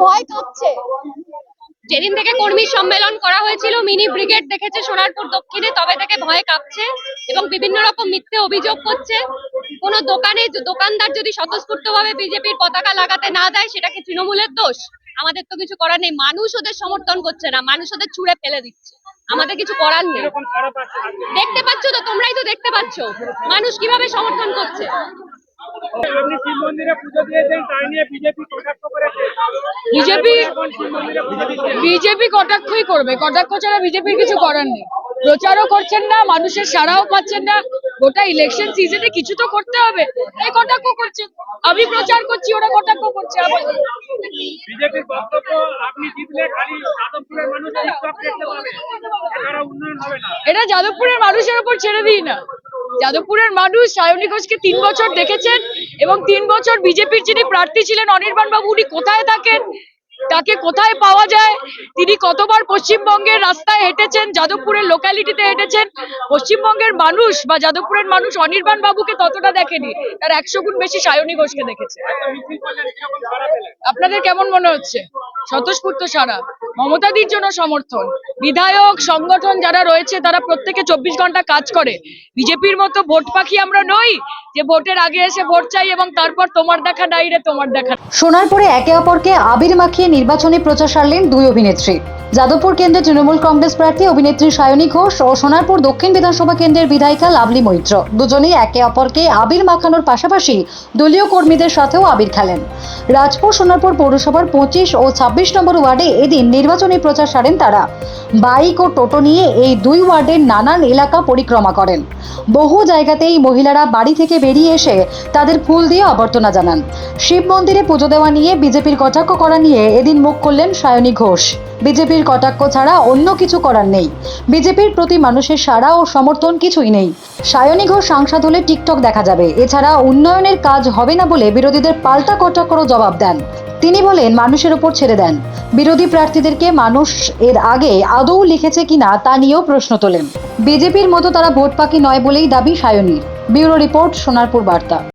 ভয় কাঁপছে যেদিন থেকে কর্মী সম্মেলন করা হয়েছিল, মিনি ব্রিগেড দেখেছে সোনারপুর দক্ষিণে, তবে থেকে ভয় কাঁপছে এবং বিভিন্ন রকম মিথ্যে অভিযোগ করছে। কোনো দোকানে দোকানদার যদি স্বতঃস্ফূর্তভাবে বিজেপির পতাকা লাগাতে না দেয় সেটা কি তৃণমূলের দোষ? আমাদের তো কিছু করার নেই। মানুষ ওদের সমর্থন করছে না। মানুষ ওদের ছুঁড়ে ফেলে দিচ্ছে। আমাদের কিছু করার নেই। দেখতে পাচ্ছ তো? তোমরাই তো দেখতে পাচ্ছ। মানুষ কীভাবে সমর্থন করছে? আপনি শিব মন্দিরে পুজো দিয়েছেন তাই নিয়ে বিজেপি কটাক্ষ করেছে? বিজেপি বিজেপি কটাক্ষই করবে। কটাক্ষ ছাড়া বিজেপির কিছু করার নেই। প্রচারও করছেন না মানুষের সাড়াও পাচ্ছেন না। গোটা ইলেকশন সিজনে কিছু তো করতে হবে। এই কটাক্ষ করছে? আমি প্রচার করছি ওরা কটাক্ষ করছে। বিজেপির বক্তব্য আপনি জিতলে খালি যাদবপুরের মানুষ দেখতে পাবে উন্নয়ন হবে না। এটা যাদবপুরের মানুষের উপর ছেড়ে দিই না। যাদবপুরের মানুষ সায়নী ঘোষকে তিন বছর দেখেছেন এবং তিন বছর বিজেপির যিনি প্রার্থী ছিলেন অনির্বাণ বাবু উনি কোথায় থাকেন? তাকে কোথায় পাওয়া যায়? তিনি কতবার পশ্চিমবঙ্গের রাস্তায় হেঁটেছেন? যাদবপুরের লোকালিটিতে হেঁটেছেন? পশ্চিমবঙ্গের মানুষ বা যাদবপুরের মানুষ অনির্বাণ বাবুকে ততটা দেখেনি। তার একশো গুণ বেশি সায়নী ঘোষকে দেখেছে। আপনাদের কেমন মনে হচ্ছে? স্বতঃস্ফূর্ত সারা। মমতাদির জন্য সমর্থন। বিধায়ক সংগঠন যারা রয়েছে, তারা প্রত্যেকে চব্বিশ ঘণ্টা কাজ করে। বিজেপির মতো ভোট পাখি আমরা নই যে ভোটের আগে এসে ভোট চাই এবং তারপর তোমার দেখা নাই রে, তোমার দেখা সোনার পরে একে অপরকে আবির মাখিয়ে নির্বাচনী প্রচার সারলেন দুই অভিনেত্রী। যাদবপুর কেন্দ্রের তৃণমূল কংগ্রেস প্রার্থী অভিনেত্রী সায়নী ঘোষ ও সোনারপুর দক্ষিণ বিধানসভা কেন্দ্রের বিধায়িকা লাভলি মৈত্র। দুজনেই একে অপরকে আবির মাখানোর পাশাপাশি দলীয় কর্মীদের সাথেও আবির খেলেন। রাজপুর সোনারপুর পৌরসভার পঁচিশ ও ছাব্বিশ নম্বর ওয়ার্ডে এদিন নির্বাচনী প্রচার সারেন তারা। বাইক ও টোটো নিয়ে এই দুই ওয়ার্ডের নানান এলাকা পরিক্রমা করেন। বহু জায়গাতেই মহিলারা বাড়ি থেকে বেরিয়ে এসে তাদের ফুল দিয়ে অবর্তনা জানান। শিব মন্দিরে পুজো দেওয়া নিয়ে বিজেপির কটাক্ষ করা নিয়ে এদিন মুখ করলেন সায়নী ঘোষ। বিজেপির কটাক্ষ ছাড়া অন্য কিছু করার নেই। বিজেপির প্রতি মানুষের সাড়া ও সমর্থন কিছুই নেই। সায়নী ঘোষ সাংসদ হলে টিকটক দেখা যাবে। এছাড়া উন্নয়নের কাজ হবে না বলে বিরোধীদের পাল্টা কটাক্ষরও জবাব দেন। তিনি বলেন, মানুষের উপর ছেড়ে দেন। বিরোধী প্রার্থীদেরকে মানুষ এর আগে আদৌ লিখেছে কিনা তা নিয়েও প্রশ্ন তোলেন। বিজেপির মতো তারা ভোট পাকি নয় বলেই দাবি সায়নীর। ব্যুরো রিপোর্ট, সোনারপুর বার্তা।